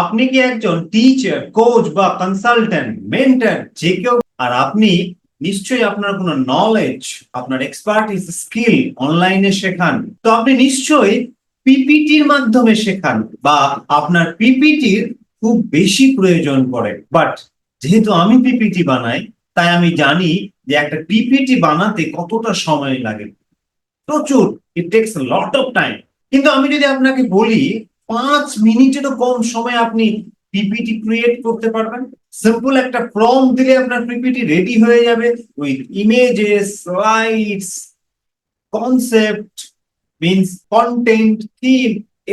আপনি কি একজন টিচার কোচ বা কনসালটেন্ট মেন্টর যে কেউ আর আপনি নিশ্চয়ই আপনার কোনো নলেজ আপনার এক্সপার্টিস স্কিল অনলাইনে শেখান। তো আপনি নিশ্চয়ই পিপিটির মাধ্যমে শেখান বা আপনার পিপিটির খুব বেশি প্রয়োজন পড়ে। বাট যেহেতু আমি পিপিটি বানাই, তাই আমি জানি যে একটা পিপিটি বানাতে কতটা সময় লাগে। প্রচুর it takes lot of time কিন্তু আমি যদি আপনাকে বলি পাঁচ মিনিটেরও কম সময় আপনি পিপিটি ক্রিয়েট করতে পারবেন। সিম্পল একটা ফর্ম দিলে আপনার পিপিটি রেডি হয়ে যাবে with images slides concept means content theme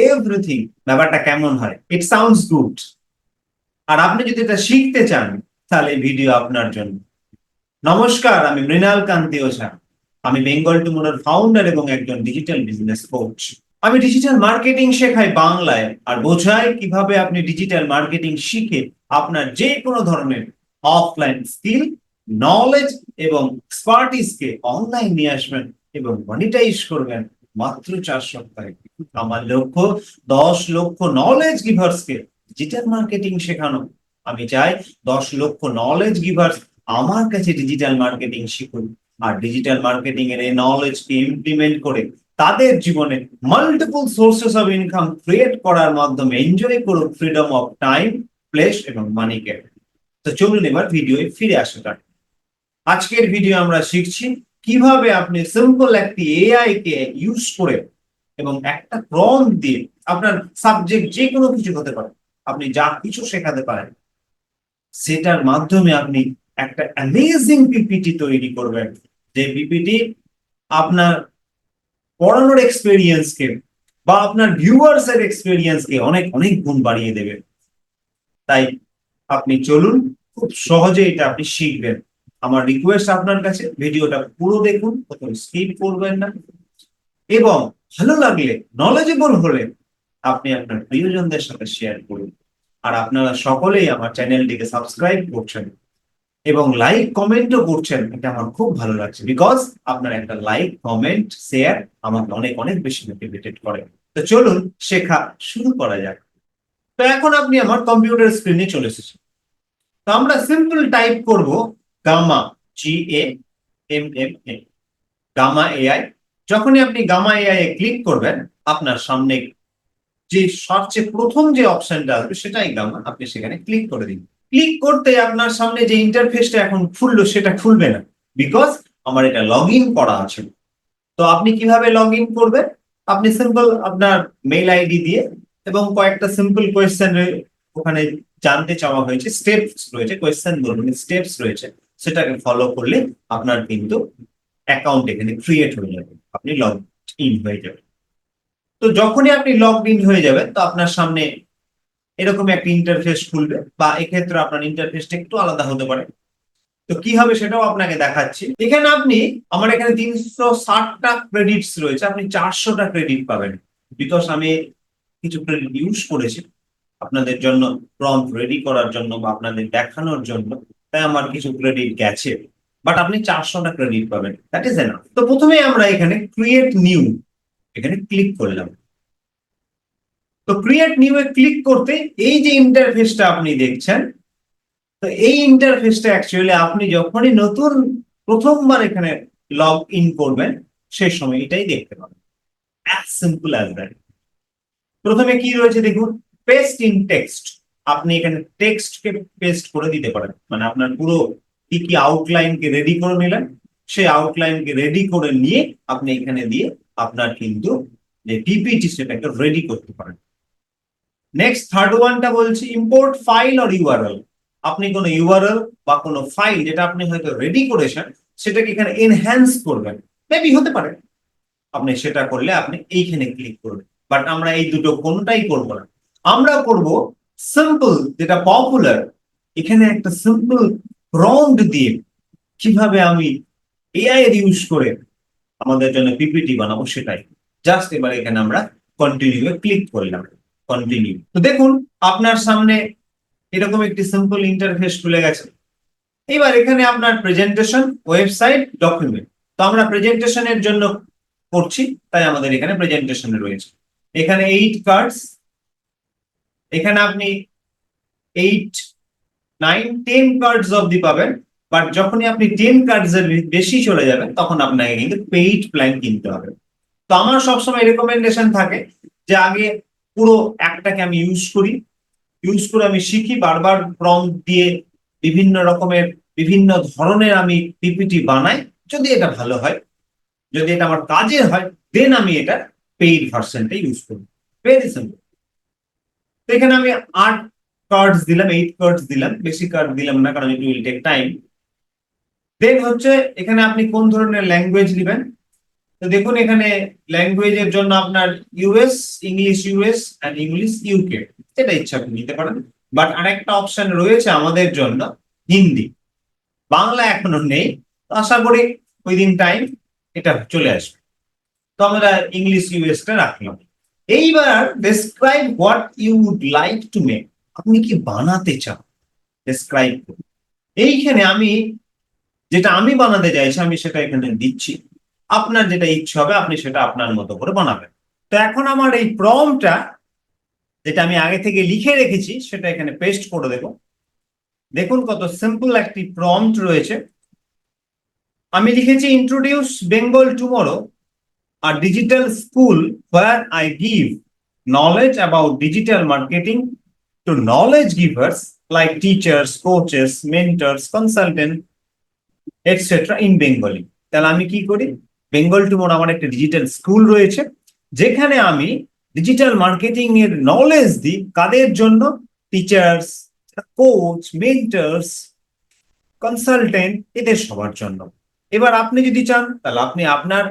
everything ব্যাপারটা কেমন হয়? ইট সাউন্ডস গুড আর আপনি যদি এটা শিখতে চান, তাহলে ভিডিও আপনার জন্য। নমস্কার, আমি মৃণাল কান্তি ওঝা। আমি বেঙ্গল টুমোরোর ফাউন্ডার এবং একজন ডিজিটাল বিজনেস কোচ আমি ডিজিটাল মার্কেটিং শেখাই বাংলায়, আর বোঝাই কীভাবে আপনি ডিজিটাল মার্কেটিং শিখে আপনার যে কোনো ধরনের অফলাইন স্কিল নলেজ এবং এক্সপার্টিসকে অনলাইন নিয়ে আসবেন এবং মনিটাইজ করবেন মাত্র চার সপ্তাহে। আমার লক্ষ্য, দশ লক্ষ নলেজ গিভার্সকে ডিজিটাল মার্কেটিং শেখানো। আমি চাই দশ লক্ষ নলেজ গিভার্স আমার কাছে ডিজিটাল মার্কেটিং শিখুন। আর ডিজিটাল মার্কেটিং এর এই নলেজকে ইমপ্লিমেন্ট করে তাদের জীবনে multiple sources of income create করার মাধ্যমে এনজয় করুন ফ্রিডম অফ টাইম প্লেস এবং মানিকে তো চলুন এবার ভিডিওয়ে ফিরে আসা যাক। আজকের ভিডিও আমরা শিখছি কীভাবে আপনি সিম্পল একটি এআই কে ইউজ করে এবং একটা ক্রম দিয়ে আপনার সাবজেক্ট যে কোনো কিছু হতে পারে, আপনি যা কিছু শেখাতে পারেন, সেটার মাধ্যমে আপনি একটা অ্যামেজিং পিপিটি তৈরি করবেন। যে পিপিটি আপনার পড়ানোর এক্সপেরিয়েন্সকে বা আপনার ভিউয়ার্স এর এক্সপেরিয়েন্সকে অনেক অনেক গুণ বাড়িয়ে দেবে। তাই আপনি চলুন, খুব সহজে এটা আপনি শিখবেন। আমার রিকোয়েস্ট আপনার কাছে, ভিডিওটা পুরো দেখুন, কোথাও স্কিপ করবেন না। এবং ভালো লাগলে নলেজেবল হলে আপনি আপনার প্রিয়জনদের সাথে শেয়ার করুন। আর আপনারা সকলেই আমার চ্যানেলটিকে সাবস্ক্রাইব করছেন। এবং লাইক কমেন্টও করছেন, এটা আমার খুব ভালো লাগছে। বিকজ আপনার একটা লাইক কমেন্ট শেয়ার আমাকে অনেক অনেক বেশি মোটিভেটেড করে। তো চলুন, শেখা শুরু করা যাক। তো এখন আপনি আমার কম্পিউটার স্ক্রিনে চলে এসেছেন। তো আমরা সিম্পল টাইপ করব Gamma G A M M A Gamma AI যখনই আপনি গামা এআই এ ক্লিক করবেন, আপনার সামনে যে সবচেয়ে প্রথম যে অপশনটা আসবে, সেটাই গামা আপনি সেখানে ক্লিক করে দিন। ক্লিক করতে আপনার সামনে যে ইন্টারফেসটা এখন খুললো, সেটা খুলবে না। বিকজ আমার এটা লগ ইন করা আছে। তো আপনি কীভাবে লগ ইন করবেন? আপনি সিম্পল আপনার মেইল আইডি দিয়ে এবং কয়েকটা সিম্পল কোয়েশ্চেন ওখানে জানতে চাওয়া হয়েছে স্টেপস রয়েছে কোয়েশ্চেন বলুন স্টেপস রয়েছে। সেটাকে ফলো করলে আপনার কিন্তু অ্যাকাউন্ট এখানে ক্রিয়েট হয়ে যাবে। আপনি লগ ইন হয়ে যাবেন। তো যখনই আপনি লগ ইন হয়ে যাবেন, তো আপনার সামনে এরকম একটা ইন্টারফেস খুলবে বা এক্ষেত্রে আপনার ইন্টারফেসটা একটু আলাদা হতে পারে। তো কি হবে সেটাও আপনাকে দেখাচ্ছি। এখানে আপনি, আমার এখানে তিনশো ষাটটা ক্রেডিটস রয়েছে, আপনি চারশোটা ক্রেডিট পাবেন। বিকজ আমি কিছু ক্রেডিট ইউজ করেছি আপনাদের জন্য প্রম্প রেডি করার জন্য বা আপনাদের দেখানোর জন্য, তাই আমার কিছু ক্রেডিট গেছে। বাট আপনি চারশোটা ক্রেডিট পাবেন দ্যাট ইজ এনাফ তো প্রথমে আমরা এখানে ক্রিয়েট নিউ এখানে ক্লিক করলাম। তো ক্রিয়েট নিউ এ ক্লিক করতে এই যে ইন্টারফেসটা আপনি দেখছেন, তো এই ইন্টারফেসটা অ্যাকচুয়ালি আপনি যখনই নতুন প্রথমবার এখানে লগ ইন করবেন, সেই সময় এটাই দেখতে পাবেন। অ্যাজ সিম্পল অ্যাজ দ্যাট প্রথমে কি রয়েছে দেখুন পেস্ট ইন টেক্সট আপনি এখানে টেক্সটকে পেস্ট করে দিতে পারেন। মানে আপনার পুরো কি কি আউটলাইনকে রেডি করে নিলেন, সেই আউটলাইনকে রেডি করে নিয়ে আপনি এখানে দিয়ে আপনার কিন্তু যে পিপিটি সেটাকে রেডি করতে পারেন। নেক্সট থার্ড ওয়ানটা বলছি ইম্পোর্ট ফাইল অর ইউআরএল আপনি কোনো ইউআরএল বা কোনো ফাইল যেটা আপনি হয়তো রেডি করেছেন, সেটাকে এখানে এনহ্যান্স করবেন। মেবি হতে পারে। আপনি সেটা করলে আপনি এইখানে ক্লিক করবেন। বাট আমরা এই দুটো কোনটাই করব না। আমরা করব সিম্পল যেটা পপুলার এখানে একটা সিম্পল প্রম্পট দিয়ে কীভাবে আমি এআই এর ইউজ করে আমাদের জন্য পিপিটি বানাবো সেটাই। জাস্ট এবার এখানে আমরা কন্টিনিউ ক্লিক করলাম। কন্টিনিউ তো দেখুন, আপনার সামনে এরকম একটি সিম্পল ইন্টারফেস খুলে গেছে। এবার এখানে আপনার প্রেজেন্টেশন ওয়েবসাইট ডকুমেন্ট তো আমরা প্রেজেন্টেশনের জন্য করছি, তাই আমাদের এখানে প্রেজেন্টেশন রয়েছে। এখানে এইট কার্ডস এখানে আপনি এইট নাইন টেন কার্ডস অব্দি পাবেন। বাট যখনই আপনি টেন কার্ডস এর বেশি চলে যাবেন, তখন আপনাকে কিন্তু পেইড প্ল্যান কিনতে হবে। তো আমার সবসময় রেকমেন্ডেশন থাকে যে আগে পুরো অ্যাপটাকে আমি ইউজ করি। ইউজ করে আমি শিখি, বারবার প্রম দিয়ে বিভিন্ন রকমের, বিভিন্ন ধরনের আমি পিপিটি বানাই। যদি এটা ভালো হয়, যদি এটা আমার কাজের হয় দেন আমি এটা পেইড ভার্সনটা ইউজ করি। ভেরি সিম্পল তো এখানে আমি আট কার্ডস দিলাম এইট কার্ডস দিলাম। বেশি কার্ড দিলাম না, কারণ it will take time then হচ্ছে, এখানে আপনি কোন ধরনের ল্যাঙ্গুয়েজ নেবেন? তো দেখুন এখানে ল্যাঙ্গুয়েজের জন্য আপনার US English US and English UK যেটা ইচ্ছা আপনি নিতে পারেন। বাট আরেকটা অপশন রয়েছে আমাদের জন্য, হিন্দি। বাংলা এখনও নেই আশা করি উইদিন টাইম এটা চলে আসবে। তো আমরা ইংলিশ ইউএসটা রাখলাম। এইবার describe what you would like to make আপনি কি বানাতে চান? ডেসক্রাইব এইখানে আমি যেটা আমি বানাতে চাইছি, আমি সেটা এখানে দিচ্ছি। আপনার যেটা ইচ্ছে হবে, আপনি সেটা আপনার মতো করে বানাবেন। তো এখন আমার এই প্রমটা যেটা আমি আগে থেকে লিখে রেখেছি, সেটা এখানে পেস্ট করে দেব। দেখুন কত সিম্পল একটি প্রম্পট রয়েছে। আমি লিখেছি introduce Bengal tomorrow R digital school where I give knowledge about digital marketing to knowledge givers like teachers coaches mentors consultant etcetera in Bengali তাহলে আমি কি করি? বেঙ্গল টুমোর আমার একটা ডিজিটাল স্কুল রয়েছে, যেখানে আমি ডিজিটাল মার্কেটিং এর নলেজ দিই কাদের জন্য? টিচার্স কোচ মেন্টার্স কনসালটেন্ট এদের সবার জন্য। এবার আপনি যদি চান, তাহলে আপনি আপনার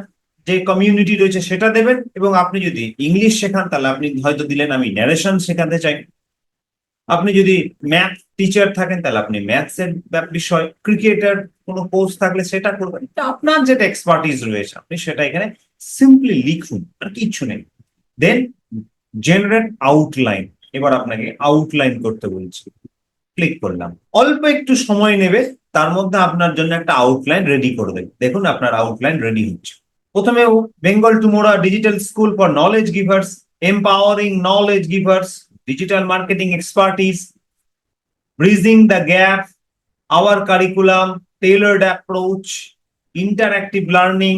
যে কমিউনিটি রয়েছে সেটা দেবেন এবং আপনি যদি ইংলিশ শেখান, তাহলে আপনি হয়তো দিলেন আমি ন্যারেশন শেখাতে চাই। আপনি যদি ম্যাথ টিচার থাকেন, তাহলে আপনি ম্যাথসের বিষয় ক্রিকেটার কোনো কোর্স থাকলে সেটা করবেন। আপনার যেটা এক্সপার্টিস রয়েছে, আপনি সেটা এখানে সিম্পলি লিখুন, আর কিচ্ছু নেই। দেন জেনারেট আউটলাইন এবার আপনাকে আউটলাইন করতে বলছি। ক্লিক করলাম। অল্প একটু সময় নেবে, তার মধ্যে আপনার জন্য একটা আউটলাইন রেডি করে দেবে। দেখুন, আপনার আউটলাইন রেডি হচ্ছে। প্রথমে Bengal tomorrow digital school for knowledge givers empowering knowledge givers digital marketing expertise bridging the gap our curriculum tailored approach interactive learning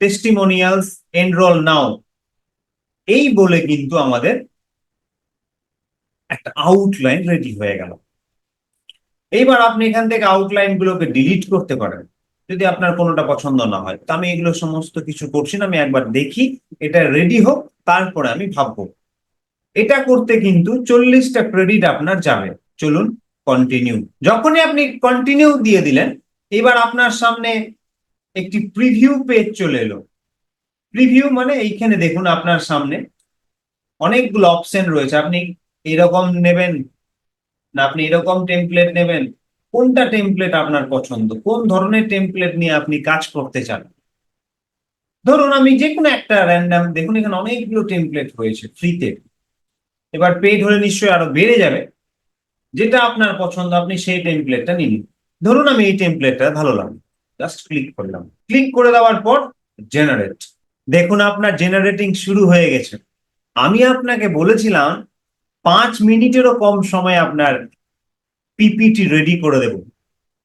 testimonials enrol now এই বলে কিন্তু আমাদের একটা আউটলাইন রেডি হয়ে গেল। এইবার আপনি এখান থেকে আউটলাইন গুলোকে ডিলিট করতে পারেন। যদি আপনার কোনোটা পছন্দ না হয়। তো আমি এগুলো সমস্ত কিছু করছি না, আমি একবার দেখি, এটা রেডি হোক, তারপরে আমি ভাববো। এটা করতে কিন্তু চল্লিশটা ক্রেডিট আপনার যাবে। চলুন কন্টিনিউ যখনই আপনি কন্টিনিউ দিয়ে দিলেন এবার আপনার সামনে একটি প্রিভিউ পেজ চলে এলো। প্রিভিউ মানে এইখানে দেখুন আপনার সামনে অনেকগুলো অপশন রয়েছে। আপনি এরকম নেবেন না, আপনি এরকম টেমপ্লেট নেবেন। কোনটা টেমপ্লেট আপনার পছন্দ? কোন ধরনের টেমপ্লেট নিয়ে আপনি কাজ করতে চান? ধরুন আমি যে কোনো একটা র্যান্ডাম দেখুন এখানে অনেকগুলো টেমপ্লেট রয়েছে ফ্রিতে এবার পেড হলে নিশ্চয়ই আরও বেড়ে যাবে। যেটা আপনার পছন্দ, আপনি সেই টেমপ্লেটটা নিন। ধরুন আমি এই টেমপ্লেটটা ভালো লাগল। জাস্ট ক্লিক করলাম। ক্লিক করে দেওয়ার পর জেনারেট দেখুন আপনার জেনারেটিং শুরু হয়ে গেছে। আমি আপনাকে বলেছিলাম, পাঁচ মিনিটেরও কম সময় আপনার পিপিটি রেডি করে দেব।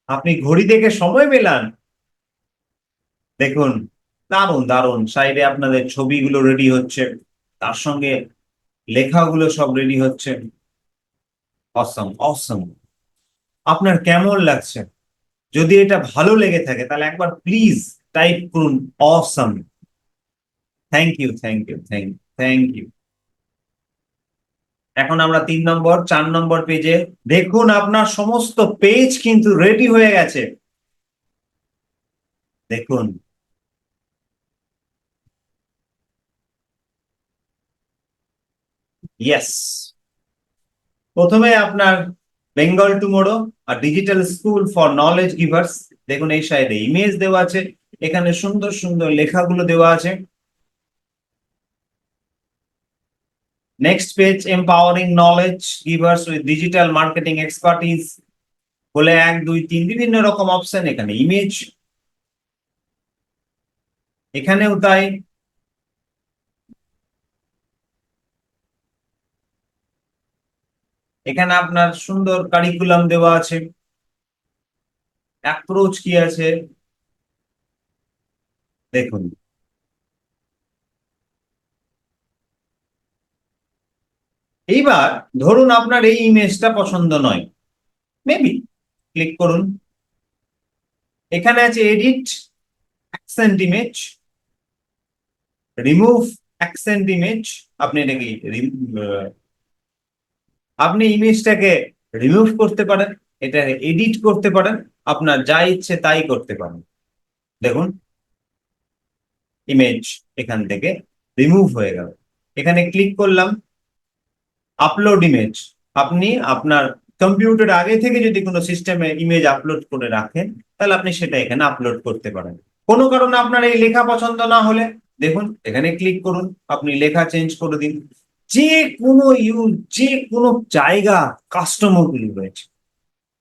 আপনি ঘড়ি দেখে সময় মেলান। দেখুন, দারুণ দারুণ। সাইডে আপনাদের ছবিগুলো রেডি হচ্ছে। তার সঙ্গে লেখাগুলো সব রেডি হচ্ছে। অসম অসম আপনার কেমন লাগছে? যদি এটা ভালো লেগে থাকে, তাহলে একবার প্লিজ টাইপ করুন awesome thank you thank you thank you thank you এখন আমরা তিন নম্বর, চার নম্বর পেজে দেখুন আপনার সমস্ত পেজ কিন্তু রেডি হয়ে গেছে। দেখুন। ইয়েস প্রথমে আপনার Bengal tomorrow R digital school for knowledge givers দেখুন, এই সাইডে ইমেজ দেওয়া আছে, এখানে সুন্দর সুন্দর লেখাগুলো দেওয়া আছে। Next page empowering knowledge givers with digital marketing expertise বলে এক, দুই, তিন, বিভিন্ন রকম অপশন এখানে ইমেজ এখানেও তাই। এখানে আপনার সুন্দর কারিকুলাম দেওয়া আছে। অ্যাপ্রোচ কি আছে? দেখুন। এইবার ধরুন আপনার এই ইমেজটা পছন্দ নয়। মেবি ক্লিক করুন। এখানে আছে edit accent image remove accent image আপনি এটাকে আপনি ইমেজটাকে রিমুভ করতে পারেন এটা এডিট করতে পারেন, আপনার যা ইচ্ছে তাই করতে পারেন। দেখুন ইমেজ এখান থেকে রিমুভ হয়ে গেল। এখানে ক্লিক করলাম আপলোড ইমেজ আপনি আপনার কম্পিউটার আগে থেকে যদি কোনো সিস্টেমে ইমেজ আপলোড করে রাখেন, তাহলে আপনি সেটা এখানে আপলোড করতে পারেন। কোনো কারণে আপনার এই লেখা পছন্দ না হলে, দেখুন, এখানে ক্লিক করুন, আপনি লেখা চেঞ্জ করে দিন। যে কোনো ইউজ যে কোনো জায়গা কাস্টমারগুলি রয়েছে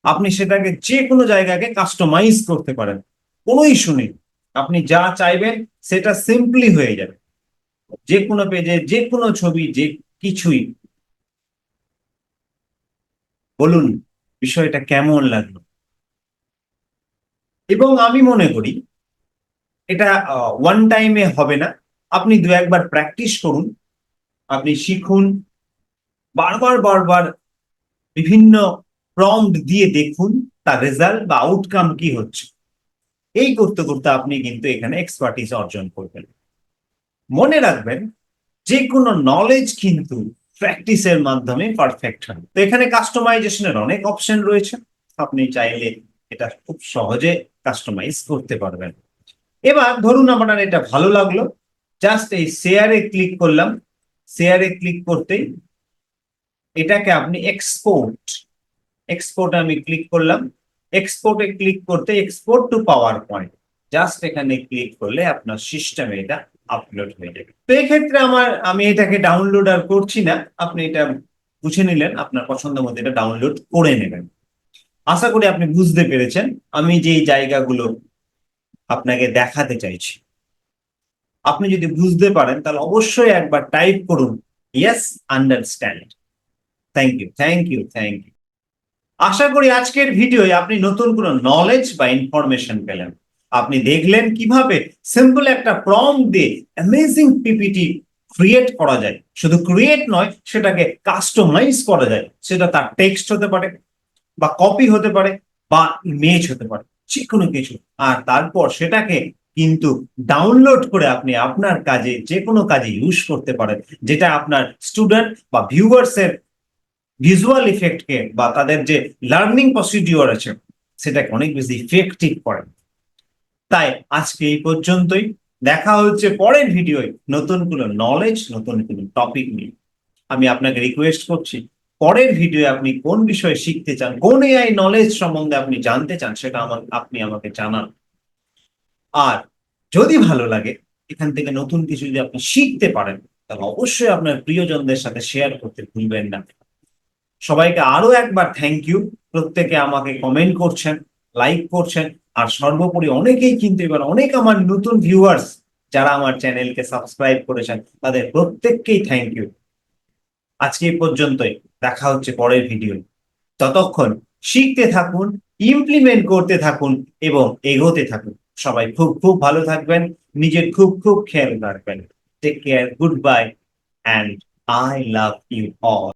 আপনি সেটাকে যে কোনো জায়গাকে কাস্টমাইজ করতে পারেন। কোনো ইস্যু নেই। আপনি যা চাইবেন সেটা সিম্পলি হয়ে যাবে। যে কোনো পেজে যে কোনো ছবি, যে কিছুই। বলুন, বিষয়টা কেমন লাগল? এবং আমি মনে করি, এটা ওয়ান টাইমে হবে না। আপনি দু একবার প্র্যাকটিস করুন। আপনি শিখুন, বারবার বারবার বিভিন্ন প্রম্পট দিয়ে দেখুন তার রেজাল্ট বা আউটকাম কি হচ্ছে। এই করতে করতে আপনি কিন্তু এখানে এক্সপার্টিস অর্জন করবেন। মনে রাখবেন যে কোনো নলেজ কিন্তু প্র্যাকটিসের মাধ্যমে পারফেক্ট হয়। তো এখানে কাস্টমাইজেশনের অনেক অপশন রয়েছে। আপনি চাইলে এটা খুব সহজে কাস্টমাইজ করতে পারবেন। এবার ধরুন আপনার এটা ভালো লাগল জাস্ট এই শেয়ারে ক্লিক করলাম। শেয়ারে ক্লিক করতেই এটাকে আপনি এক্সপোর্ট এক্সপোর্টে আমি ক্লিক করলাম। এক্সপোর্টে ক্লিক করতে export to PowerPoint just এখানে ক্লিক করলে আপনার সিস্টেমে এটা আপলোড হয়ে যাবে। তো এই ক্ষেত্রে আমার, আমি এটাকে ডাউনলোড আর করছি না। আপনি এটা বুঝে নিলেন, আপনার পছন্দ মতো এটা ডাউনলোড করে নেবেন। আশা করি আপনি বুঝতে পেরেছেন। আমি যে জায়গাগুলো আপনাকে দেখাতে চাইছি আপনি যদি বুঝতে পারেন, তাহলে অবশ্যই একবার টাইপ করুন yes understand thank you thank you thank you আশা করি আজকের ভিডিওয়ে আপনি নতুন কোনো নলেজ বা ইনফরমেশন পেলেন। আপনি দেখলেন কীভাবে সিম্পল একটা প্রম দিয়ে অ্যামেজিং পিপিটি ক্রিয়েট করা যায়। শুধু ক্রিয়েট নয়, সেটাকে কাস্টমাইজ করা যায়। সেটা তার টেক্সট হতে পারে, বা কপি হতে পারে, বা ইমেজ হতে পারে যে কোনো কিছু। আর তারপর সেটাকে কিন্তু ডাউনলোড করে আপনি আপনার কাজে যে কোনো কাজে ইউজ করতে পারেন, যেটা আপনার স্টুডেন্ট বা ভিউয়ার্স এর ভিজুয়াল ইফেক্টকে বা তাদের যে লার্নিং প্রসিডিওর আছে, সেটাকে অনেক বেশি ইফেক্টিভ করে। তাই আজকে এই পর্যন্তই। দেখা হচ্ছে পরের ভিডিওয় নতুন কোনো নলেজ নতুন কোনো টপিক নিয়ে। আমি আপনাকে রিকোয়েস্ট করছি, পরের ভিডিও আপনি কোন বিষয়ে শিখতে চান, কোন এআই নলেজ সম্বন্ধে আপনি জানতে চান, সেটা আমার আপনি আমাকে জানান। আর যদি ভালো লাগে, এখান থেকে নতুন কিছু যদি আপনি শিখতে পারেন, তাহলে অবশ্যই আপনার প্রিয়জনদের সাথে শেয়ার করতে ভুলবেন না। সবাইকে আরও একবার থ্যাংক ইউ প্রত্যেকে আমাকে কমেন্ট করছেন লাইক করছেন, আর সর্বোপরি অনেকেই কিন্তু এবার অনেক আমার নতুন ভিউয়ার্স যারা আমার চ্যানেলকে সাবস্ক্রাইব করেছেন, তাদের প্রত্যেককেই থ্যাংক ইউ আজকে এই পর্যন্তই। দেখা হচ্ছে পরের ভিডিও ততক্ষণ শিখতে থাকুন ইমপ্লিমেন্ট করতে থাকুন এবং এগোতে থাকুন। সবাই খুব খুব ভালো থাকবেন, নিজের খুব খুব খেয়াল রাখবেন। Take care goodbye and I love you all